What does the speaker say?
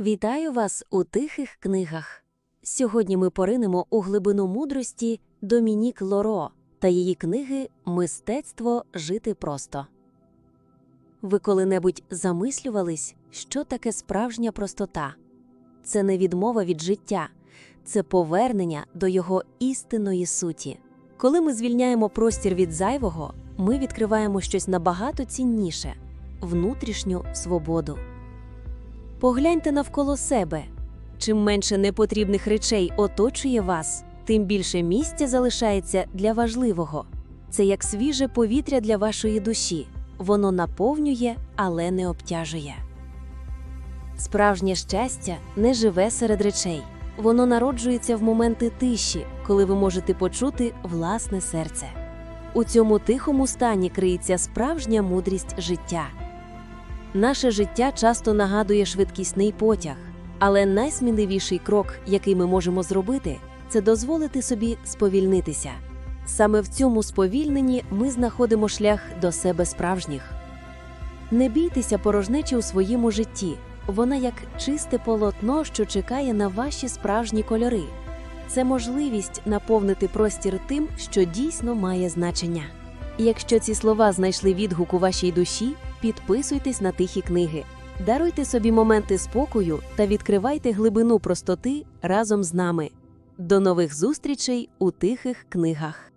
Вітаю вас у тихих книгах. Сьогодні ми поринемо у глибину мудрості Домінік Лоро та її книги Мистецтво жити просто. Ви коли-небудь замислювались, що таке справжня простота? Це не відмова від життя, це повернення до його істинної суті. Коли ми звільняємо простір від зайвого, ми відкриваємо щось набагато цінніше внутрішню свободу. Погляньте навколо себе. Чим менше непотрібних речей оточує вас, тим більше місця залишається для важливого. Це як свіже повітря для вашої душі. Воно наповнює, але не обтяжує. Справжнє щастя не живе серед речей. Воно народжується в моменти тиші, коли ви можете почути власне серце. У цьому тихому стані криється справжня мудрість життя. Наше життя часто нагадує швидкісний потяг, але найсміливіший крок, який ми можемо зробити, це дозволити собі сповільнитися. Саме в цьому сповільненні ми знаходимо шлях до себе справжніх. Не бійтеся порожнечі у своєму житті. Вона як чисте полотно, що чекає на ваші справжні кольори. Це можливість наповнити простір тим, що дійсно має значення. Якщо ці слова знайшли відгук у вашій душі, підписуйтесь на тихі книги, даруйте собі моменти спокою та відкривайте глибину простоти разом з нами. До нових зустрічей у тихих книгах.